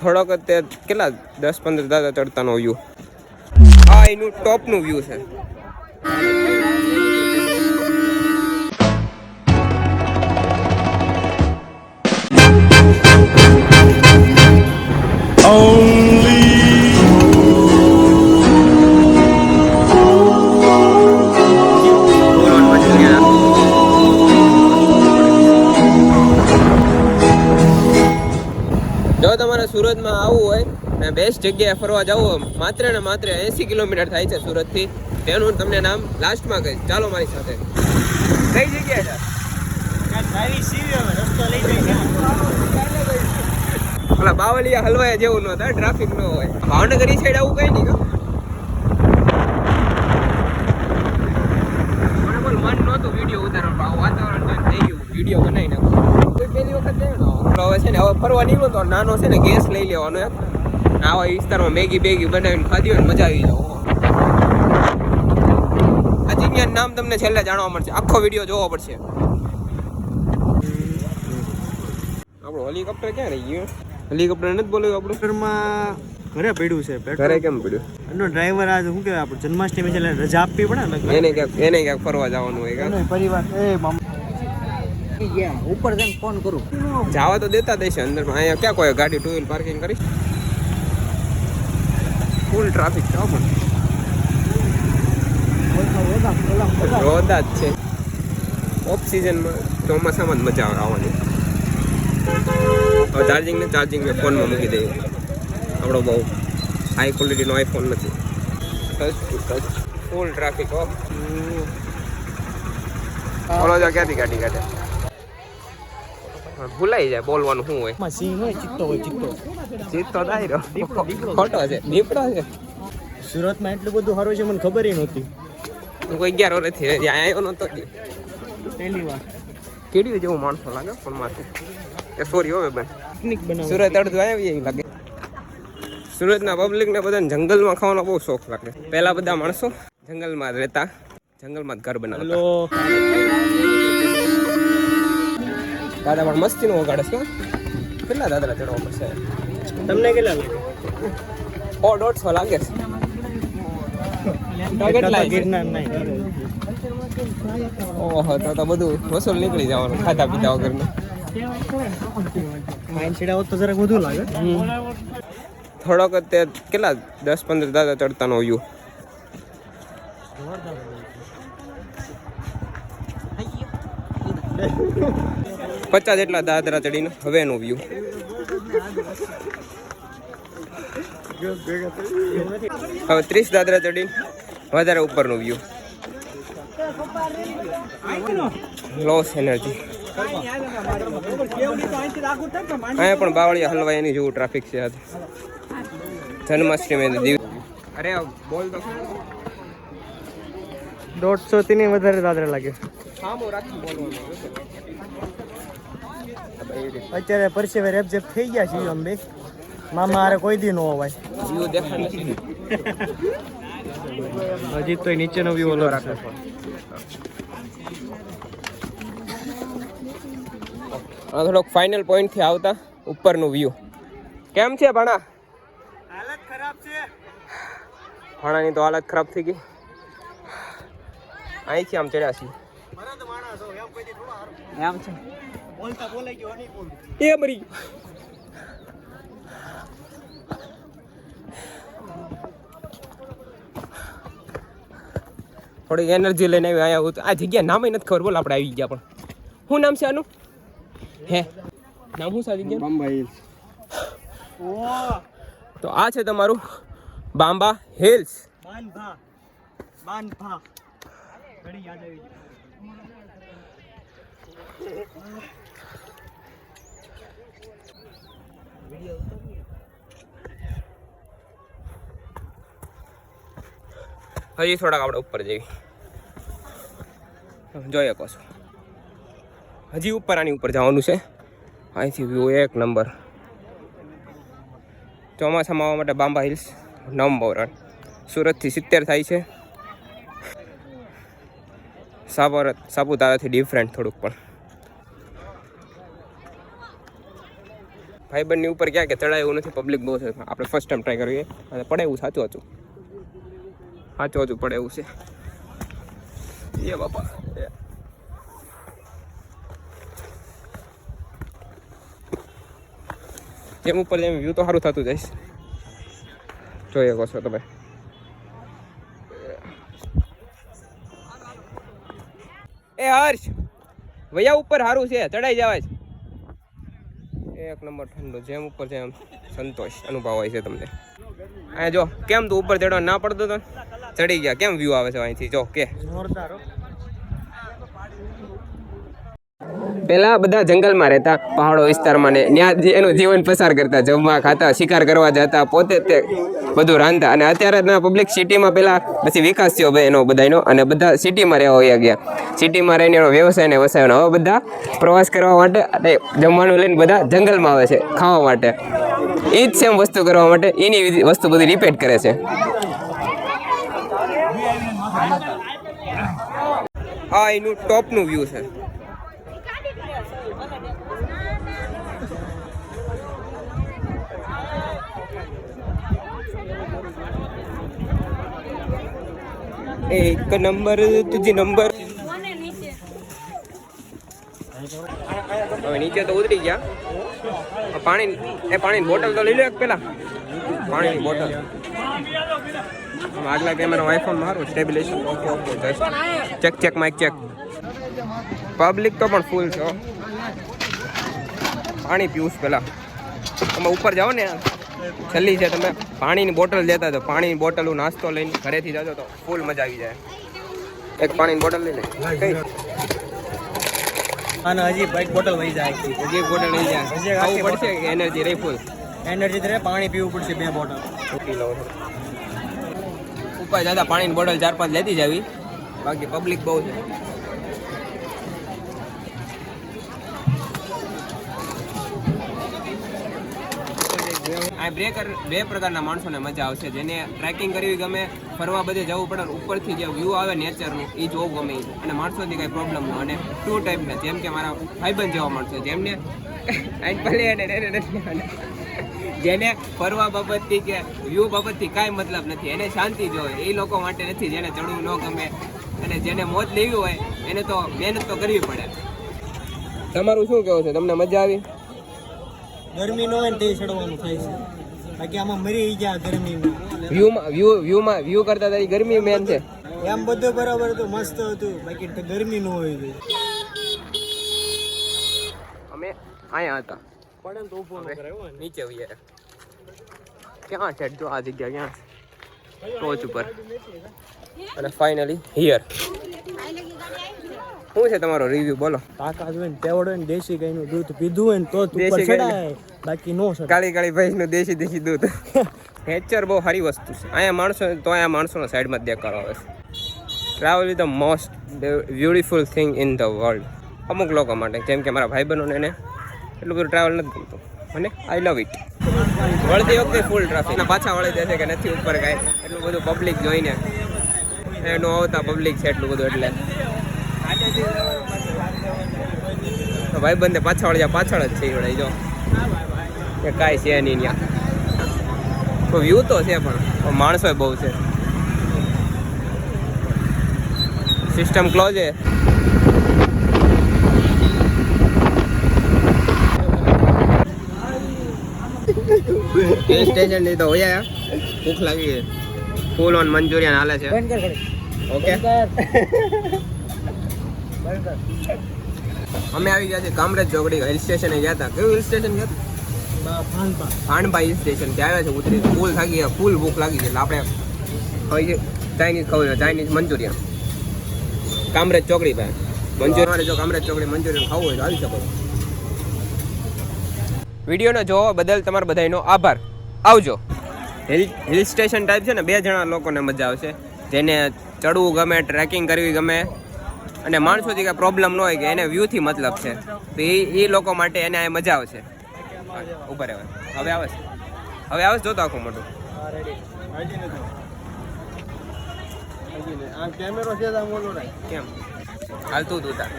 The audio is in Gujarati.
થોડોક તે કેટલા દસ પંદર દાદા ચડતાનો વ્યૂ આ એનું ટોપનું વ્યૂ છે. બેસ્ટ જગ્યાએ ફરવા જવું માત્ર ને માત્ર એંસી કિલોમીટર થાય છે સુરતથી. તેનું તમને નામ લાસ્ટમાં કહીશ. ચાલો મારી સાથે. કઈ જગ્યાએ છે ઓલા બાવલિયા હલવાયા જેવું ન થાય ટ્રાફિક ન હોય. ભાવનગર ઈ સાઈડ આવું કઈ નહીં કા મન નહોતું વીડિયો ઉતારવાનું આવું વાતાવરણ થઈ ગયું. વીડિયો બનાવી નાખો. કોઈ વખત છે ને, હવે ફરવા નીકળો તો નાનો છે ને, ગેસ લઈ લેવાનો એક આવા વિસ્તારમાં મેગી બેગી બનાવીને ખાધી હોય ને મજા આવી જાવ આ જગ્યાનું નામ તમને છેલ્લે જાણવા મળશે. આખો વીડિયો જોવો પડશે. આપણું હેલિકોપ્ટર ક્યાં રહી ગયું? હેલિકોપ્ટર નથી બોલ્યું આપણું? માં ઘરે પડ્યું છે ઘરે કેમ પડ્યું? એનો ડ્રાઈવર આજે શું કહેવાય આપણે જન્માષ્ટમી છે રજા આપવી પડે ને એને ક્યાંક એને ક્યાંક ફરવા જવાનું હોય? પરિવાર એ ઉપર જઈને ફોન કરું. જવા તો દેતા દેશે અંદર અહીંયા ક્યાં કોઈ ગાડી ટુ વ્હીલ પાર્કિંગ કરી? ફૂલ ટ્રાફિક છે પણ. રોદા જ છે. ઓફ સિઝનમાં ચોમાસામાં જ મજા આવે આવવાની. હવે ચાર્જિંગ ને ચાર્જિંગ મેં ફોનમાં મૂકી દઈએ. આપણો બહુ હાઈ ક્વોલિટીનો આઈફોન નથી. Touch to touch full traffic of જો ક્યાંથી ગાડી કાઢે? ભૂલાઈ જાય બોલવાનું શું હોય? સિંહ હોય ચિત્તો હોય ચિત્તો ચિત્તો ડાયરો. ખોટો છે દીપડો છે સુરતમાં એટલું બધું સારું છે મને ખબર નહોતી. હું અગિયાર વર્ષથી અહીંયા આવ્યો નતો જ. પહેલી વાર. કીડ્યું જેવું માણસો લાગે પણ માથું એ સોરી હવે બેન. પિકનિક બનાવ સુરત અડધું આવી એવી લાગે. સુરતના પબ્લિકને બધાને જંગલમાં ખાવાનો બહુ શોખ લાગે. પહેલા બધા માણસો જંગલમાં રહેતા જંગલમાં જ ઘર બનાવતા. દાદા પણ મસ્તીનું વગાડે છે કેટલા દાદરા ચડવા પડશે? તમને કેટલા લાગે? ઓ દોઢસો લાગે છે. ઓહો તો તો બધું વસૂલ નીકળી જવાનું ખાતા પીતા વગરનું. માઇન્ડ છેડા તો જરાક વધુ લાગે. થોડોક જ તે કેટલા દસ પંદર દાદા ચડતાનો વ્યૂ પચાસ જેટલા દાદરા ચડીને હવેનો વ્યૂ હવે ત્રીસ દાદરા ચડીને વધારે ઉપરનો વ્યૂ લોસ એનર્જી અહીંયા પણ બાવળિયા હલવા એની જેવું ટ્રાફિક છે આજે. જન્માષ્ટમી દિવસ. અરે, બોલ તો. દોઢસો થી વધારે દાદરા લાગે. સામો રાખી બોલવાનું અત્યારે પરસેવે રેપ થઈ ગયા છે અમે મામા અરે કોઈ દી ન હોય. જીવ દેખાય નથી હજી તો નીચેનો વ્યૂ ઓલો રાખે આ થોડોક ફાઇનલ પોઈન્ટથી આવતા ઉપરનું વ્યૂ કેમ છે ભણા? હાલત ખરાબ છે. ભણાની તો હાલત ખરાબ થઈ ગઈ. અહીંથી આમ ચડ્યા છીએ. એમ છે. બોલતા બોલાઈ ગયો નહીં બોલ. એ મરી થોડી એનર્જી લઈને આવી આવ્યા હું આ જગ્યા નામ નથી ખબર બોલ આપણે આવી ગયા પણ. શું નામ છે આનું? હે? નામ શું છે ગયા બંબાઈ તો આ છે તમારું બાંબા હિલ્સ. બાંધા. બાંધા. ઘડી યાદ આવી ગઈ. હજી થોડાક આપણે ઉપર જઈએ. જોઈ શકો છો. હજી ઉપર આની ઉપર જવાનું છે. અહીંથી વ્યૂ એક નંબર ચોમાસામાં આવવા માટે બાંબા હિલ્સ વન સુરતથી સિત્તેર થાય છે. સાબર સાપુતારાથી ડિફરન્ટ થોડુંક પણ. ભાઈબંધની ઉપર ક્યાં કે ચડાય નથી પબ્લિક બહુ છે. આપણે ફર્સ્ટ ટાઈમ ટ્રાય કરીએ. અને પડે એવું સાચું હતું. સાચું હતું, પડે એવું છે. એ બાપા. જેમ ઉપર જેમ વ્યૂ તો સારું થતું જઈશ જોઈ શકો છો તમે. એ હર્ષ, વયા ઉપર સારું છે, ચડાઈ જવાય એક નંબર ઠંડો, જેમ ઉપર છે એમ સંતોષ અનુભવ હોય છે તમને. અહીંયા જો, કેમ તું ઉપર ચડવા ના પડતો તો? ચડી ગયા, કેમ વ્યૂ આવે છે અહીંથી? જો, કે. જોરદાર હો. પેલા બધા જંગલમાં રહેતા પહાડો વિસ્તારમાં ને ત્યાં એનું જીવન પસાર કરતા, જમવા, ખાતા, શિકાર કરવા જતા, પોતે તે બધું રાંધતા. અને અત્યારે પબ્લિક સિટીમાં પહેલાં પછી વિકાસ થયો ભાઈ એનો બધાનો અને બધા સિટીમાં રહેવા વયા ગયા. સિટીમાં રહીને એનો વ્યવસાય ને વસાયો. હવે બધા પ્રવાસ કરવા માટે અને જમવાનું લઈને બધા જંગલમાં આવે છે, ખાવા માટે. એ જ સેમ વસ્તુ કરવા માટે એની વસ્તુ બધી રિપીટ કરે છે. આ એનું ટોપનું વ્યૂ છે. એક નંબર તુજી નંબર. હવે નીચે તો ઉતરી ગયા. પાણી એ પાણીની બોટલ તો લઈ લો એક પેલા. પાણીની બોટલ. આગલા કેમેરા આઈફોન મારું stabilisation okay okay check check mic check public તો પણ ફૂલ છે પાણી પીવું પેલા. તમે ઉપર જાઓ ને છેલ્લી છે તમે પાણીની બોટલ લેતા તો પાણીની બોટલ નાસ્તો લઈને ઘરેથી જાજો તો ફૂલ મજા આવી જાય. એક પાણીની બોટલ લઈ લે. અને હજી બાઈક બોટલ વહી જાય. હજી એક બોટલ વહી જાય હજી એક પડશે કે એનર્જી રહી ફૂલ એનર્જી રહે પાણી પીવું પડશે બે બોટલ પી લો. ઉપર જતા પાણીની બોટલ ચાર પાંચ લેતી જાવી બાકી પબ્લિક બહુ છે. આ બે બે પ્રકારના માણસોને મજા આવશે. જેને ટ્રેકિંગ કરવી ગમે, ફરવા બધે જવું પડે ઉપરથી જે વ્યૂ આવે નેચરનું એ જોવું ગમે અને માણસોથી કંઈ પ્રોબ્લેમ ન અને ટુ ટાઈપના જેમ કે મારા ભાઈબંધ જેવા માણસો. જેમને જેને ફરવા બાબતથી કે વ્યૂ બાબતથી કાંઈ મતલબ નથી. એને શાંતિ જોઈએ એ લોકો માટે નથી જેને ચડવું ન ગમે. અને જેને મોજ લેવી હોય, એને તો મહેનત તો કરવી પડે. તમારું શું કેવું છે? તમને મજા આવી? ગરમી ન હોય ને તે ચડવાનું થાય છે. બાકી આમાં મરી ગયા ગરમીમાં. વ્યૂમાં વ્યૂ વ્યૂમાં વ્યૂ કરતા તારી ગરમી મેન છે. એમ બધું બરાબર હતું મસ્ત હતું. બાકી તો ગરમી ન હોય છે અમે અહીંયા હતા. પડે તો ને. નીચે વૈયા ક્યાં છે જો આ જગ્યા ક્યાં? ટોચ ઉપર. અને ફાઇનલી હિયર શું છે તમારો રિવ્યુ બોલો. તાકાત હોય ને તેવડ હોય ને દેશી ગાયનું દૂધ પીધું હોય ને તો ઉપર ચડાય. બાકી નો ચડાય. કાળી કાળી ભેંસનું દેશી દેશી દૂધ. નેચર બહુ સારી વસ્તુ છે. અહીંયા માણસો તો અહીંયા માણસોનો સાઈડમાં દેખાડો આવે છે. Travel is the most beautiful thing in the world અમુક લોકો માટે જેમ કે મારા ભાઈ બહેનોને એને એટલું બધું ટ્રાવેલ નથી ગમતું. મને આઈ લવ ઇટ વળતી વખતે ફૂલ ટ્રાફિક પાછા વળી જશે કે નથી ઉપર કાંઈ. એટલું બધું પબ્લિક જોઈને. એનું આવતા પબ્લિક છે એટલું બધું એટલે. તો ભાઈબંધે પાછળ જાય પાછળ જ છે એ જો. કે કાંઈ છે નહીં ત્યાં. તો વ્યૂ તો છે પણ માણસો બહુ છે. સિસ્ટમ ક્લોઝ છે. હિલ સ્ટેશનની તો હોય ભૂખ લાગી ફૂલ ઓન મંચુરિયન હાલે છે. ઓકે. અમે આવી ગયા છે કામરેજ ચોકડી હિલ સ્ટેશન ગયા હતા. કયું હિલ સ્ટેશન ગયા. ખાંડબા હિલ સ્ટેશન ત્યાં આવ્યા છે ઉતરી ફૂલ થાકી ગયા. ફૂલ ભૂખ લાગી છે. આપણે ખાઈએ ચાઇનીઝ ખાવું ચાઇનીઝ મંચુરિયન. કામરેજ ચોકડી પાસે. મંચુરિયન જો કામરેજ ચોકડી મંચુરિયન ખાવું હોય તો આવી શકો. વિડીયોને જોવા બદલ તમારા બધાનો આભાર. આવજો. હિલ હિલ સ્ટેશન ટાઈપ છે ને, બે જણા લોકોને મજા આવશે. જેને ચડવું ગમે ટ્રેકિંગ કરવી ગમે અને માણસોથી કાંઈ પ્રોબ્લેમ ન હોય કે એને વ્યૂથી મતલબ છે. તો એ એ લોકો માટે એને આ મજા આવશે. ઉપર હવે હવે આવે છે. હવે આવે જોતો આખું મોટું. કેમ? હાલતું તું તાર